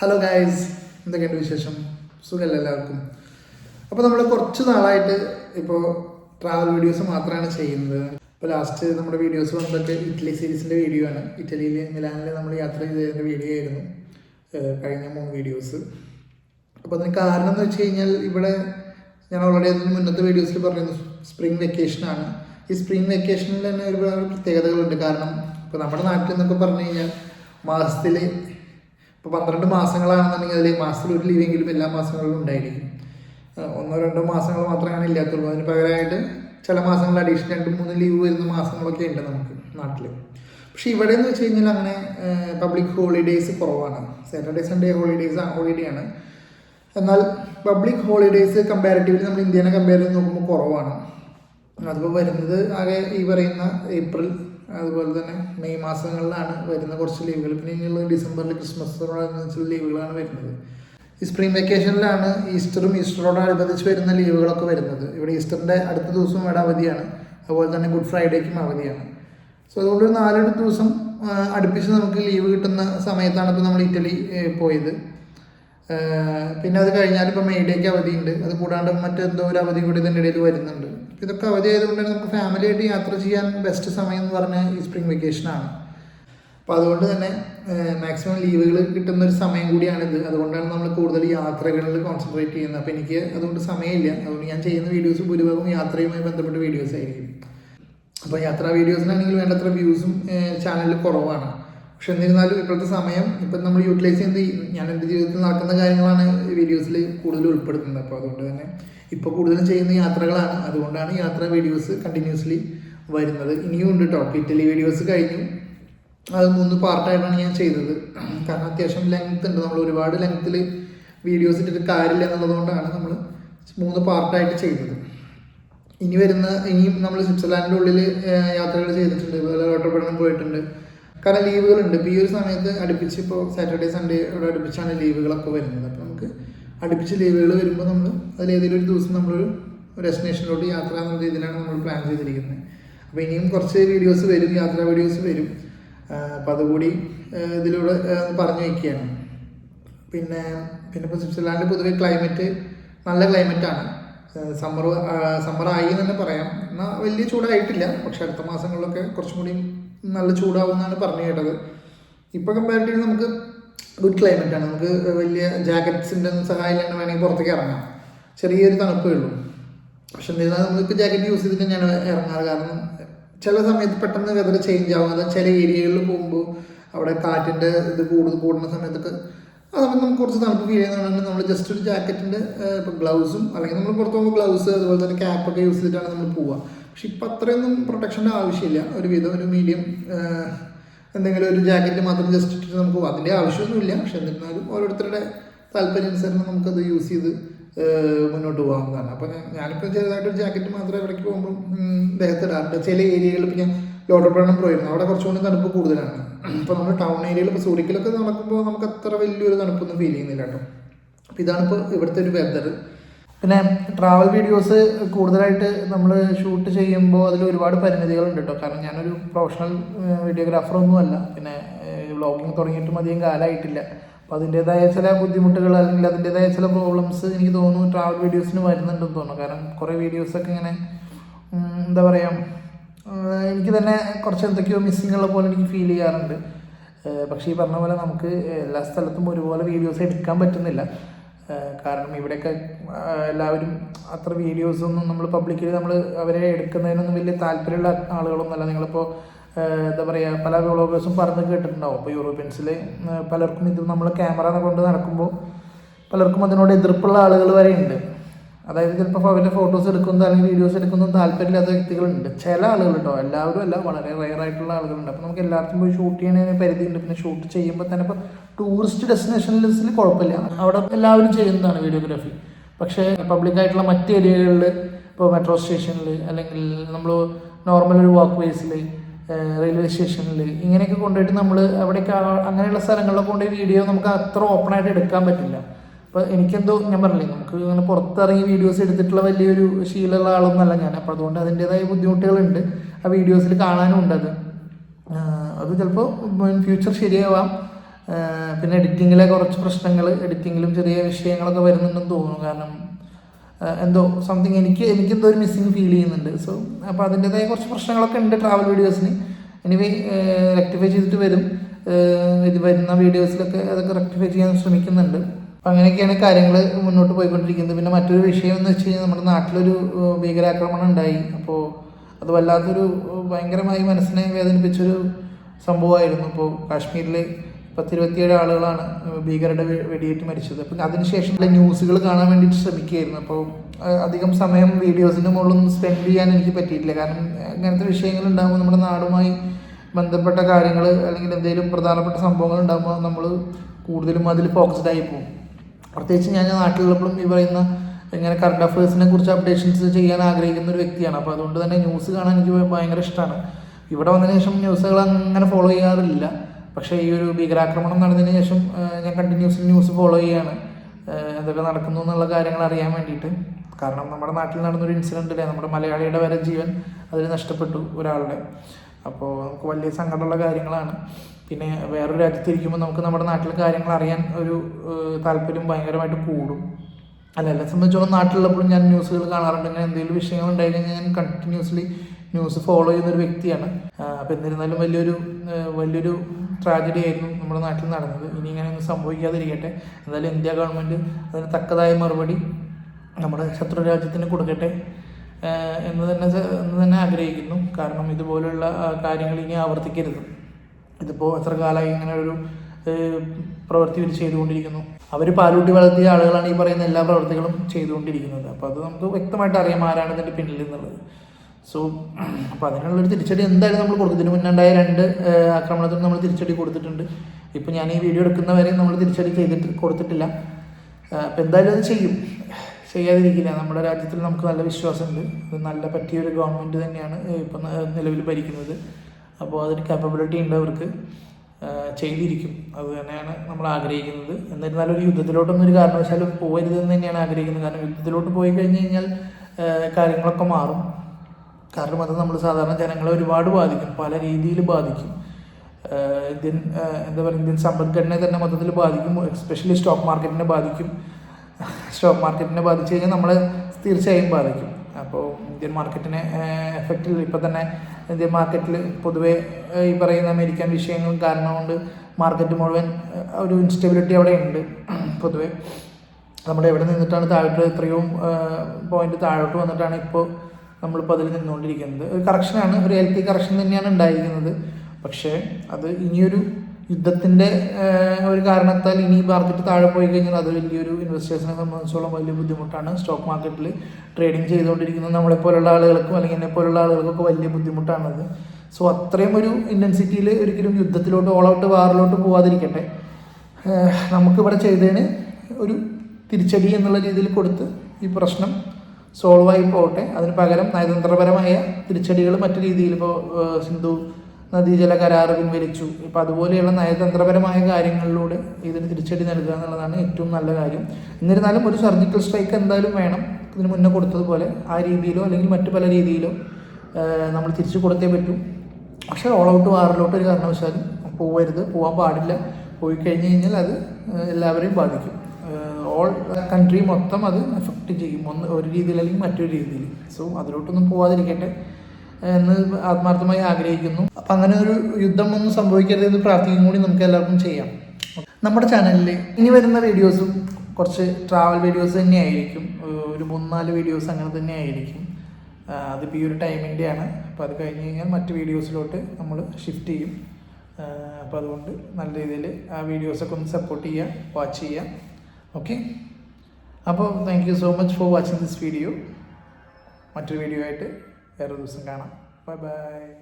Hello guys എന്തൊക്കെയുണ്ട് വിശേഷം? സുഖമല്ല എല്ലാവർക്കും? അപ്പോൾ നമ്മൾ കുറച്ച് നാളായിട്ട് ഇപ്പോൾ ട്രാവൽ വീഡിയോസ് മാത്രമാണ് ചെയ്യുന്നത്. ഇപ്പോൾ ലാസ്റ്റ് നമ്മുടെ വീഡിയോസ് വന്നിട്ട് ഇറ്റലി സീരീസിന്റെ വീഡിയോ ആണ്. ഇറ്റലിയിൽ മിലാനിൽ നമ്മൾ യാത്ര ചെയ്തതിന്റെ വീഡിയോ ആയിരുന്നു. കഴിഞ്ഞ മൂന്ന് വീഡിയോസ് അപ്പോൾ അതിന് കാരണം എന്ന് വെച്ച് കഴിഞ്ഞാൽ ഇവിടെ ഞാൻ ഓൾറെഡി അതിന് മുന്നത്തെ വീഡിയോസിൽ പറഞ്ഞിരുന്നു സ്പ്രിംഗ് വെക്കേഷനാണ് ഈ സ്പ്രിംഗ് വെക്കേഷനിൽ തന്നെ ഒരുപാട് പ്രത്യേകതകളുണ്ട്. കാരണം ഇപ്പോൾ നമ്മുടെ നാട്ടിൽ നിന്നൊക്കെ പറഞ്ഞു കഴിഞ്ഞാൽ മാസത്തിൽ ഇപ്പോൾ പന്ത്രണ്ട് മാസങ്ങളാണെന്നുണ്ടെങ്കിൽ അതിൽ മാസത്തിൽ ഒരു ലീവെങ്കിലും എല്ലാ മാസങ്ങളിലും ഉണ്ടായിരിക്കും. ഒന്നോ രണ്ടോ മാസങ്ങൾ മാത്രമാണ് ഇല്ലാത്തുള്ളൂ. അതിന് പകരമായിട്ട് ചില മാസങ്ങൾ അഡീഷണൽ രണ്ട് മൂന്ന് ലീവ് വരുന്ന മാസങ്ങളൊക്കെ ഉണ്ട് നമുക്ക് നാട്ടിൽ പക്ഷേ ഇവിടെ എന്ന് വെച്ച് കഴിഞ്ഞാൽ അങ്ങനെ പബ്ലിക് ഹോളിഡേയ്സ് കുറവാണ്. സാറ്റർഡേ സൺഡേ ഹോളിഡേയ്സ് ഹോളിഡേ ആണ്. എന്നാൽ പബ്ലിക് ഹോളിഡേയ്സ് കമ്പാരിറ്റീവ്ലി നമ്മൾ ഇന്ത്യനെ കമ്പയർ ചെയ്ത് നോക്കുമ്പോൾ കുറവാണ്. അതിപ്പോൾ വരുന്നത് ആകെ ഈ പറയുന്ന ഏപ്രിൽ അതുപോലെ തന്നെ മെയ് മാസങ്ങളിലാണ് വരുന്ന കുറച്ച് ലീവുകൾ. പിന്നെ ഇനിയുള്ള ഡിസംബറിൽ ക്രിസ്മസിനോടനുബന്ധിച്ചുള്ള ലീവുകളാണ് വരുന്നത്. ഈ സ്പ്രിംഗ് വെക്കേഷനിലാണ് ഈസ്റ്ററും ഈസ്റ്ററോടനുബന്ധിച്ച് വരുന്ന ലീവുകളൊക്കെ വരുന്നത്. ഇവിടെ ഈസ്റ്ററിന്റെ അടുത്ത ദിവസവും ഇവിടെ അവധിയാണ്. അതുപോലെ തന്നെ ഗുഡ് ഫ്രൈഡേക്കും അവധിയാണ്. സോ അതുകൊണ്ട് ഒരു നാല് ദിവസം അടുപ്പിച്ച് നമുക്ക് ലീവ് കിട്ടുന്ന സമയത്താണ് ഇപ്പോൾ നമ്മൾ ഇറ്റലി പോയത്. പിന്നെ അത് കഴിഞ്ഞാൽ ഇപ്പോൾ മെയ്ഡേക്ക് അവധിയുണ്ട്. അത് കൂടാണ്ട് മറ്റെന്തോ ഒരു അവധി കൂടി ഇതിന്റെ ഇടയിൽ വരുന്നുണ്ട്. ഇതൊക്കെ അവധി ആയതുകൊണ്ട് നമുക്ക് ഫാമിലി ആയിട്ട് യാത്ര ചെയ്യാൻ ബെസ്റ്റ് സമയം എന്ന് പറഞ്ഞാൽ ഈ സ്പ്രിംഗ് വെക്കേഷനാണ് അപ്പോൾ അതുകൊണ്ട് തന്നെ മാക്സിമം ലീവുകൾ കിട്ടുന്ന ഒരു സമയം കൂടിയാണിത്. അതുകൊണ്ടാണ് നമ്മൾ കൂടുതൽ യാത്രകളിൽ കോൺസെൻട്രേറ്റ് ചെയ്യുന്നത്. അപ്പോൾ എനിക്ക് അതുകൊണ്ട് സമയമില്ല. അതുകൊണ്ട് ഞാൻ ചെയ്യുന്ന വീഡിയോസ് ഭൂരിഭാഗം യാത്രയുമായി ബന്ധപ്പെട്ട വീഡിയോസ് ആയിരിക്കും. അപ്പോൾ യാത്രാ വീഡിയോസിനാണെങ്കിൽ വേണ്ടത്ര വ്യൂസും ചാനലിൽ കുറവാണ്. പക്ഷെ എന്നിരുന്നാലും ഇപ്പോഴത്തെ സമയം ഇപ്പം നമ്മൾ യൂട്ടിലൈസ് ചെയ്യുന്നത് ഞാൻ എന്റെ ജീവിതത്തിൽ നടക്കുന്ന കാര്യങ്ങളാണ് വീഡിയോസിൽ കൂടുതൽ ഉൾപ്പെടുത്തുന്നത്. അപ്പോൾ അതുകൊണ്ട് തന്നെ ഇപ്പോൾ കൂടുതലും ചെയ്യുന്ന യാത്രകളാണ്. അതുകൊണ്ടാണ് യാത്ര വീഡിയോസ് കണ്ടിന്യൂസ്ലി വരുന്നത്. ഇനിയും ഉണ്ട് കേട്ടോ ഇറ്റലി വീഡിയോസ് കഴിഞ്ഞു. അത് മൂന്ന് പാർട്ടായിട്ടാണ് ഞാൻ ചെയ്തത്. കാരണം അത്യാവശ്യം ലെങ്ത് ഉണ്ട്. നമ്മൾ ഒരുപാട് ലെങ്ത്തിൽ വീഡിയോസ് ഇട്ടിട്ട് കാര്യമില്ല എന്നുള്ളതുകൊണ്ടാണ് നമ്മൾ മൂന്ന് പാർട്ടായിട്ട് ചെയ്തത്. ഇനി വരുന്ന ഇനിയും നമ്മൾ സ്വിറ്റ്സർലാൻഡിന്റെ ഉള്ളിൽ യാത്രകൾ ചെയ്തിട്ടുണ്ട്. അതുപോലെ റോട്ടർപടനം പോയിട്ടുണ്ട്. കാരണം ലീവുകളുണ്ട്. ഇപ്പോൾ ഈ ഒരു സമയത്ത് അടുപ്പിച്ച് ഇപ്പോൾ സാറ്റർഡേ സൺഡേ ഇവിടെ അടുപ്പിച്ചാണ് ലീവുകളൊക്കെ വരുന്നത്. അപ്പോൾ നമുക്ക് അടുപ്പിച്ച് ലീവുകൾ വരുമ്പോൾ നമ്മൾ അതിലേതെങ്കിലും ഒരു ദിവസം നമ്മളൊരു ഡെസ്റ്റിനേഷനിലോട്ട് യാത്ര എന്ന രീതിയിലാണ് നമ്മൾ പ്ലാൻ ചെയ്തിരിക്കുന്നത്. അപ്പോൾ ഇനിയും കുറച്ച് വീഡിയോസ് വരും യാത്രാ വീഡിയോസ് വരും. അപ്പോൾ അതുകൂടി ഇതിലൂടെ പറഞ്ഞു വയ്ക്കുകയാണ്. പിന്നെ പിന്നെ ഇപ്പോൾ സ്വിറ്റ്സർലാൻഡ് പൊതുവെ ക്ലൈമറ്റ് നല്ല ക്ലൈമറ്റാണ് സമ്മർ എന്ന് തന്നെ പറയാം. എന്നാൽ വലിയ ചൂടായിട്ടില്ല. പക്ഷെ അടുത്ത മാസങ്ങളിലൊക്കെ കുറച്ചും കൂടി നല്ല ചൂടാവും എന്നാണ് പറഞ്ഞു കേട്ടത്. ഇപ്പോൾ കമ്പാരിറ്റീവ് നമുക്ക് ഗുഡ് ക്ലൈമറ്റ് ആണ്. നമുക്ക് വലിയ ജാക്കറ്റ്സിന്റെ ഒന്നും സഹായമില്ലാണ്ട് വേണമെങ്കിൽ പുറത്തേക്ക് ഇറങ്ങാം. ചെറിയൊരു തണുപ്പേ ഉള്ളൂ. പക്ഷെ എന്തായാലും നമുക്ക് ജാക്കറ്റ് യൂസ് ചെയ്തിട്ട് ഞാൻ ഇറങ്ങാറ്. കാരണം ചില സമയത്ത് പെട്ടെന്ന് വെതർ ചേഞ്ച് ആവും. അത് ചില ഏരിയകളിൽ പോകുമ്പോൾ അവിടെ കാറ്റിന്റെ ഇത് കൂടുതൽ കൂടുന്ന സമയത്തൊക്കെ സമയത്ത് നമുക്ക് കുറച്ച് തണുപ്പ് ഫീൽ ചെയ്യുന്നതാണ്. നമ്മൾ ജസ്റ്റ് ഒരു ജാക്കറ്റിന്റെ ഇപ്പോൾ ഗ്ലൗസും അല്ലെങ്കിൽ നമ്മൾ പുറത്ത് പോകുമ്പോൾ ഗ്ലൗസ് അതുപോലെ തന്നെ ക്യാപ്പൊക്കെ യൂസ് ചെയ്തിട്ടാണ് നമ്മൾ പോവുക. പക്ഷെ ഇപ്പം അത്രയൊന്നും പ്രൊട്ടക്ഷന്റെ ആവശ്യമില്ല. ഒരു വിധം ഒരു മീഡിയം എന്തെങ്കിലും ഒരു ജാക്കറ്റ് മാത്രം ജസ്റ്റ് ഇട്ടിട്ട് നമുക്ക് അതിന്റെ ആവശ്യമൊന്നുമില്ല. പക്ഷെ എന്നിരുന്നാലും ഓരോരുത്തരുടെ താല്പര്യാനുസരണം നമുക്കത് യൂസ് ചെയ്ത് മുന്നോട്ട് പോകാവുന്നതാണ്. അപ്പോൾ ഞാനിപ്പോൾ ചെറുതായിട്ടൊരു ജാക്കറ്റ് മാത്രമേ ഇവിടേക്ക് പോകുമ്പോൾ ദേഹത്തിടാറുണ്ട് ചില ഏരിയകളിൽ ഇപ്പോൾ ഞാൻ ലോട്ടർപ്പണം പോയിരുന്നു. അവിടെ കുറച്ചുകൂടി തണുപ്പ് കൂടുതലാണ്. ഇപ്പോൾ നമ്മൾ ടൗൺ ഏരിയയിൽ ഇപ്പോൾ സൂര്യക്കിലൊക്കെ നടക്കുമ്പോൾ നമുക്ക് അത്ര വലിയൊരു തണുപ്പൊന്നും ഫീൽ ചെയ്യുന്നില്ല കേട്ടോ. അപ്പോൾ ഇതാണ് ഇപ്പോൾ ഇവിടുത്തെ ഒരു വെതർ പിന്നെ ട്രാവൽ വീഡിയോസ് കൂടുതലായിട്ട് നമ്മൾ ഷൂട്ട് ചെയ്യുമ്പോൾ അതിൽ ഒരുപാട് പരിമിതികളുണ്ട് കേട്ടോ. കാരണം ഞാനൊരു പ്രൊഫഷണൽ വീഡിയോഗ്രാഫർ ഒന്നുമല്ല പിന്നെ വ്ളോഗിങ് തുടങ്ങിയിട്ടും അധികം കാലമായിട്ടില്ല അപ്പോൾ അതിന്റേതായ ചില ബുദ്ധിമുട്ടുകൾ അല്ലെങ്കിൽ അതിന്റേതായ ചില പ്രോബ്ലംസ് എനിക്ക് തോന്നുന്നു ട്രാവൽ വീഡിയോസിന് വരുന്നുണ്ടെന്ന് തോന്നുന്നു. കാരണം കുറേ വീഡിയോസൊക്കെ ഇങ്ങനെ എന്താ പറയുക എനിക്ക് തന്നെ കുറച്ച് എന്തൊക്കെയോ മിസ്സിങ് ഉള്ള പോലെ എനിക്ക് ഫീൽ ചെയ്യാറുണ്ട്. പക്ഷേ ഈ പറഞ്ഞ പോലെ നമുക്ക് എല്ലാ സ്ഥലത്തും ഒരുപോലെ വീഡിയോസ് എടുക്കാൻ പറ്റുന്നില്ല. കാരണം ഇവിടെയൊക്കെ എല്ലാവരും അത്ര വീഡിയോസൊന്നും നമ്മൾ പബ്ലിക്കിൽ നമ്മൾ അവരെ എടുക്കുന്നതിനൊന്നും വലിയ താല്പര്യമുള്ള ആളുകളൊന്നുമല്ല. നിങ്ങളിപ്പോൾ എന്താ പറയുക പല വ്ളോഗേഴ്സും പറഞ്ഞ് കേട്ടിട്ടുണ്ടാവും. ഇപ്പോൾ യൂറോപ്യൻസിൽ പലർക്കും ഇത് നമ്മൾ ക്യാമറ കൊണ്ട് നടക്കുമ്പോൾ പലർക്കും അതിനോട് എതിർപ്പുള്ള ആളുകൾ വരെ ഉണ്ട് അതായത് ചിലപ്പോൾ അവരുടെ ഫോട്ടോസ് എടുക്കുന്നത് അല്ലെങ്കിൽ വീഡിയോസ് എടുക്കുന്നത് താല്പര്യമില്ലാത്ത വ്യക്തികളുണ്ട്. ചില ആളുകൾ കേട്ടോ എല്ലാവരും അല്ല വളരെ റെയർ ആയിട്ടുള്ള ആളുകളുണ്ട്. അപ്പോൾ നമുക്ക് എല്ലാവർക്കും പോയി ഷൂട്ട് ചെയ്യണതിന് പരിധിയുണ്ട്. പിന്നെ ഷൂട്ട് ചെയ്യുമ്പോൾ തന്നെ ഇപ്പോൾ ടൂറിസ്റ്റ് ഡെസ്റ്റിനേഷനിൽ കുഴപ്പമില്ല. അവിടെ എല്ലാവരും ചെയ്യുന്നതാണ് വീഡിയോഗ്രാഫി പക്ഷേ പബ്ലിക് ആയിട്ടുള്ള മറ്റ് ഏരിയകളിൽ ഇപ്പോൾ മെട്രോ സ്റ്റേഷനിൽ അല്ലെങ്കിൽ നമ്മൾ നോർമൽ ഒരു വാക്ക് വേസിൽ റെയിൽവേ സ്റ്റേഷനിൽ ഇങ്ങനെയൊക്കെ കൊണ്ടുപോയിട്ട് നമ്മൾ അവിടെയൊക്കെ അങ്ങനെയുള്ള സ്ഥലങ്ങളിലൊക്കെ കൊണ്ടുപോയി വീഡിയോ നമുക്ക് അത്ര ഓപ്പണായിട്ട് എടുക്കാൻ പറ്റില്ല. അപ്പോൾ എനിക്കെന്തോ ഞാൻ പറഞ്ഞില്ലേ നമുക്ക് അങ്ങനെ പുറത്തിറങ്ങി വീഡിയോസ് എടുത്തിട്ടുള്ള വലിയൊരു ശീലമുള്ള ആളൊന്നുമല്ല ഞാൻ. അപ്പോൾ അതുകൊണ്ട് അതിന്റേതായ ബുദ്ധിമുട്ടുകളുണ്ട്. ആ വീഡിയോസിൽ കാണാനും ഉണ്ട് അത്. അത് ചിലപ്പോൾ ഫ്യൂച്ചർ ശരിയാവാം. പിന്നെ എഡിറ്റിങ്ങിലെ കുറച്ച് പ്രശ്നങ്ങൾ എഡിറ്റിങ്ങിലും ചെറിയ വിഷയങ്ങളൊക്കെ വരുന്നുണ്ടെന്ന് തോന്നുന്നു. കാരണം എന്തോ സംതിങ് എനിക്ക് എനിക്കെന്തോ ഒരു മിസ്സിങ് ഫീൽ ചെയ്യുന്നുണ്ട്. സോ അപ്പോൾ അതിന്റെതായ കുറച്ച് പ്രശ്നങ്ങളൊക്കെ ഉണ്ട് ട്രാവൽ വീഡിയോസിന് എനിവേ റെക്ടിഫൈ ചെയ്തിട്ട് വരും. ഇത് വരുന്ന വീഡിയോസിലൊക്കെ അതൊക്കെ റെക്ടിഫൈ ചെയ്യാൻ ശ്രമിക്കുന്നുണ്ട്. അപ്പം അങ്ങനെയൊക്കെയാണ് കാര്യങ്ങൾ മുന്നോട്ട് പോയിക്കൊണ്ടിരിക്കുന്നത്. പിന്നെ മറ്റൊരു വിഷയം എന്ന് വെച്ച് കഴിഞ്ഞാൽ നമ്മുടെ നാട്ടിലൊരു ഭീകരാക്രമണം ഉണ്ടായി. അപ്പോൾ അത് വല്ലാത്തൊരു ഭയങ്കരമായി മനസ്സിനെ വേദനിപ്പിച്ചൊരു സംഭവമായിരുന്നു. അപ്പോൾ കാശ്മീരിൽ പത്തിരുപത്തിയേഴ് ആളുകളാണ് ഭീകരരുടെ വെടിയേറ്റ് മരിച്ചത്. അപ്പം അതിനുശേഷം ന്യൂസുകൾ കാണാൻ വേണ്ടിയിട്ട് ശ്രമിക്കുകയായിരുന്നു. അപ്പോൾ അധികം സമയം വീഡിയോസിന്റെ മുകളിലൊന്നും സ്പെൻഡ് ചെയ്യാൻ എനിക്ക് പറ്റിയിട്ടില്ല. കാരണം അങ്ങനത്തെ വിഷയങ്ങൾ ഉണ്ടാകുമ്പോൾ നമ്മുടെ നാടുമായി ബന്ധപ്പെട്ട കാര്യങ്ങൾ അല്ലെങ്കിൽ എന്തെങ്കിലും പ്രധാനപ്പെട്ട സംഭവങ്ങൾ ഉണ്ടാകുമ്പോൾ നമ്മൾ കൂടുതലും അതിൽ ഫോക്കസ്ഡ് ആയി പോകും. പ്രത്യേകിച്ച് ഞാൻ നാട്ടിലുള്ളപ്പോഴും ഈ പറയുന്ന ഇങ്ങനെ കറണ്ട് അഫയേഴ്സിനെ കുറിച്ച് അപ്ഡേഷൻസ് ചെയ്യാൻ ആഗ്രഹിക്കുന്ന ഒരു വ്യക്തിയാണ്. അപ്പോൾ അതുകൊണ്ട് തന്നെ ന്യൂസ് കാണാൻ എനിക്ക് ഭയങ്കര ഇഷ്ടമാണ് ഇവിടെ വന്നതിന് ശേഷം ന്യൂസുകൾ അങ്ങനെ ഫോളോ ചെയ്യാറില്ല. പക്ഷേ ഈ ഒരു ഭീകരാക്രമണം നടന്നതിന് ശേഷം ഞാൻ കണ്ടിന്യൂസ് ന്യൂസ് ഫോളോ ചെയ്യാണ്. എന്തൊക്കെ നടക്കുന്നു എന്നുള്ള കാര്യങ്ങൾ അറിയാൻ വേണ്ടിയിട്ട്. കാരണം നമ്മുടെ നാട്ടിൽ നടന്നൊരു ഇൻസിഡന്റിലെ നമ്മുടെ മലയാളിയുടെ വരെ ജീവൻ അതിൽ നഷ്ടപ്പെട്ടു ഒരാളുടെ. അപ്പോൾ നമുക്ക് വലിയ സങ്കടമുള്ള കാര്യങ്ങളാണ്. പിന്നെ വേറൊരു രാജ്യത്തിരിക്കുമ്പോൾ നമുക്ക് നമ്മുടെ നാട്ടിലെ കാര്യങ്ങൾ അറിയാൻ ഒരു താല്പര്യം ഭയങ്കരമായിട്ട് കൂടും. അല്ല എന്നെ സംബന്ധിച്ചോളം നാട്ടിലുള്ളപ്പോഴും ഞാൻ ന്യൂസുകൾ കാണാറുണ്ട്. ഇങ്ങനെ എന്തെങ്കിലും വിഷയങ്ങൾ ഉണ്ടായി ഞാൻ കണ്ടിന്യൂസ്ലി ന്യൂസ് ഫോളോ ചെയ്യുന്ന ഒരു വ്യക്തിയാണ്. അപ്പോൾ എന്നിരുന്നാലും വലിയൊരു വലിയൊരു ട്രാജഡി ആയിരുന്നു നമ്മുടെ നാട്ടിൽ നടന്നത്. ഇനി ഇങ്ങനെ ഒന്നും സംഭവിക്കാതിരിക്കട്ടെ. എന്തായാലും ഇന്ത്യ ഗവൺമെന്റ് അതിന് തക്കതായ മറുപടി നമ്മുടെ ശത്രു രാജ്യത്തിന് കൊടുക്കട്ടെ. എന്ന് തന്നെ എന്ന് തന്നെ ആഗ്രഹിക്കുന്നു. കാരണം ഇതുപോലുള്ള കാര്യങ്ങൾ ഇനി ആവർത്തിക്കരുത്. ഇതിപ്പോൾ എത്ര കാലമായി ഇങ്ങനെ ഒരു പ്രവൃത്തി ഇവർ ചെയ്തുകൊണ്ടിരിക്കുന്നു. അവർ പാലൂട്ടി വളർത്തിയ ആളുകളാണ് ഈ പറയുന്ന എല്ലാ പ്രവൃത്തികളും ചെയ്തുകൊണ്ടിരിക്കുന്നത്. അപ്പോൾ അത് നമുക്ക് വ്യക്തമായിട്ട് അറിയാം ആരാണ് ഇതിന്റെ പിന്നിൽ എന്നുള്ളത്. സോ അപ്പോൾ അതിനുള്ളൊരു തിരിച്ചടി എന്തായാലും നമ്മൾ കൊടുക്കും. ഇതിന് മുന്നേ ഉണ്ടായ രണ്ട് ആക്രമണത്തിന് നമ്മൾ തിരിച്ചടി കൊടുത്തിട്ടുണ്ട്. ഇപ്പോൾ ഞാൻ ഈ വീഡിയോ എടുക്കുന്നവരെ നമ്മൾ തിരിച്ചടി ചെയ്തിട്ട് കൊടുത്തിട്ടില്ല. അപ്പോൾ എന്തായാലും അത് ചെയ്യും. ചെയ്യാതിരിക്കില്ല. നമ്മുടെ രാജ്യത്തിൽ നമുക്ക് നല്ല വിശ്വാസമുണ്ട്. അത് നല്ല പറ്റിയൊരു ഗവൺമെന്റ് തന്നെയാണ് ഇപ്പം നിലവിൽ ഭരിക്കുന്നത്. അപ്പോൾ അതിന് കാപ്പബിലിറ്റി ഉണ്ട് അവർക്ക്. ചെയ്തിരിക്കും. അത് തന്നെയാണ് നമ്മൾ ആഗ്രഹിക്കുന്നത്. എന്നിരുന്നാലും ഒരു യുദ്ധത്തിലോട്ടൊന്നും ഒരു കാരണവശാലും പോകരുതെന്ന് തന്നെയാണ് ആഗ്രഹിക്കുന്നത്. കാരണം യുദ്ധത്തിലോട്ട് പോയി കഴിഞ്ഞ് കഴിഞ്ഞാൽ കാര്യങ്ങളൊക്കെ മാറും. കാരണം അത് നമ്മൾ സാധാരണ ജനങ്ങളെ ഒരുപാട് ബാധിക്കും. പല രീതിയിൽ ബാധിക്കും. ഇന്ത്യൻ എന്താ പറയുക ഇന്ത്യൻ സമ്പദ്ഘടനയെ തന്നെ മൊത്തത്തിൽ ബാധിക്കും. എസ്പെഷ്യലി സ്റ്റോക്ക് മാർക്കറ്റിനെ ബാധിക്കും. സ്റ്റോക്ക് മാർക്കറ്റിനെ ബാധിച്ചു കഴിഞ്ഞാൽ നമ്മൾ തീർച്ചയായും ബാധിക്കും. അപ്പോൾ ഇന്ത്യൻ മാർക്കറ്റിനെ എഫക്റ്റിൽ ഇപ്പം തന്നെ ഇന്ത്യൻ മാർക്കറ്റിൽ പൊതുവേ ഈ പറയുന്ന അമേരിക്കൻ വിഷയങ്ങൾ കാരണം കൊണ്ട് മാർക്കറ്റ് മുഴുവൻ ഒരു ഇൻസ്റ്റബിലിറ്റി അവിടെ ഉണ്ട് പൊതുവേ. നമ്മുടെ എവിടെ നിന്നിട്ടാണ് താഴോട്ട് എത്രയും പോയിന്റ് താഴോട്ട് വന്നിട്ടാണ് ഇപ്പോൾ നമ്മളിപ്പോൾ അതിൽ നിന്നുകൊണ്ടിരിക്കുന്നത്. ഒരു കറക്ഷനാണ് ഒരു ഹെൽത്തി കറക്ഷൻ തന്നെയാണ് ഉണ്ടായിരിക്കുന്നത്. പക്ഷേ അത് ഇനിയൊരു യുദ്ധത്തിന്റെ ഒരു കാരണത്താൽ ഇനി മാർക്കറ്റ് താഴെ പോയി കഴിഞ്ഞാൽ അത് വലിയൊരു ഇൻവെസ്റ്റേഴ്സിനെ സംബന്ധിച്ചോളം വലിയ ബുദ്ധിമുട്ടാണ്. സ്റ്റോക്ക് മാർക്കറ്റിൽ ട്രേഡിംഗ് ചെയ്തുകൊണ്ടിരിക്കുന്ന നമ്മളെപ്പോലുള്ള ആളുകൾക്കും അല്ലെങ്കിൽ എന്നെപ്പോലുള്ള ആളുകൾക്കൊക്കെ വലിയ ബുദ്ധിമുട്ടാണത്. സോ അത്രയും ഒരു ഇന്റൻസിറ്റിയിൽ ഒരിക്കലും യുദ്ധത്തിലോട്ട് ഓൾ ഔട്ട് വാറിലോട്ട് പോവാതിരിക്കട്ടെ. നമുക്കിവിടെ ചെയ്തതിന് ഒരു തിരിച്ചടി എന്നുള്ള രീതിയിൽ കൊടുത്ത് ഈ പ്രശ്നം സോൾവ് ആയി പോകട്ടെ. അതിന് പകരം നയതന്ത്രപരമായ തിരിച്ചടികൾ മറ്റു രീതിയിൽ ഇപ്പോൾ സിന്ധു നദീജല കരാർ പിൻവലിച്ചു ഇപ്പം അതുപോലെയുള്ള നയതന്ത്രപരമായ കാര്യങ്ങളിലൂടെ ഇതിന് തിരിച്ചടി നൽകുക എന്നുള്ളതാണ് ഏറ്റവും നല്ല കാര്യം. എന്നിരുന്നാലും ഒരു സർജിക്കൽ സ്ട്രൈക്ക് എന്തായാലും വേണം. ഇതിന് മുന്നേ കൊടുത്തതുപോലെ ആ രീതിയിലോ അല്ലെങ്കിൽ മറ്റു പല രീതിയിലോ നമ്മൾ തിരിച്ചു കൊടുത്തേ പറ്റും. പക്ഷേ ഓൾ ഔട്ട് വാറിലോട്ട് ഒരു കാരണവശാലും പോകരുത് പോകാൻ പാടില്ല. പോയി കഴിഞ്ഞ് കഴിഞ്ഞാൽ അത് എല്ലാവരെയും ബാധിക്കും. ഓൾ കൺട്രി മൊത്തം അത് എഫക്റ്റ് ചെയ്യും. ഒന്ന് ഒരു രീതിയിൽ അല്ലെങ്കിൽ മറ്റൊരു രീതിയിൽ. സോ അതിലോട്ടൊന്നും പോവാതിരിക്കട്ടെ. എന്ന് ആത്മാർത്ഥമായി ആഗ്രഹിക്കുന്നു. അപ്പം അങ്ങനെ ഒരു യുദ്ധം ഒന്നും സംഭവിക്കരുത് എന്ന് പ്രാർത്ഥിക്കും കൂടി നമുക്ക് എല്ലാവർക്കും ചെയ്യാം. നമ്മുടെ ചാനലിൽ ഇനി വരുന്ന വീഡിയോസും കുറച്ച് ട്രാവൽ വീഡിയോസ് തന്നെയായിരിക്കും. ഒരു മൂന്നാൽ വീഡിയോസ് അങ്ങനെ തന്നെ ആയിരിക്കും അതിപ്പോൾ ഈ ഒരു ടൈമിന്റെയാണ് അപ്പോൾ അത് കഴിഞ്ഞ് കഴിഞ്ഞാൽ മറ്റ് വീഡിയോസിലോട്ട് നമ്മൾ ഷിഫ്റ്റ് ചെയ്യും. അപ്പോൾ അതുകൊണ്ട് നല്ല രീതിയിൽ ആ വീഡിയോസൊക്കെ ഒന്ന് സപ്പോർട്ട് ചെയ്യുക വാച്ച് ചെയ്യുക ഓക്കെ അപ്പോൾ thank you so much for watching this video മറ്റൊരു വീഡിയോ ആയിട്ട് വേറെ ദിവസം കാണാം. Bye bye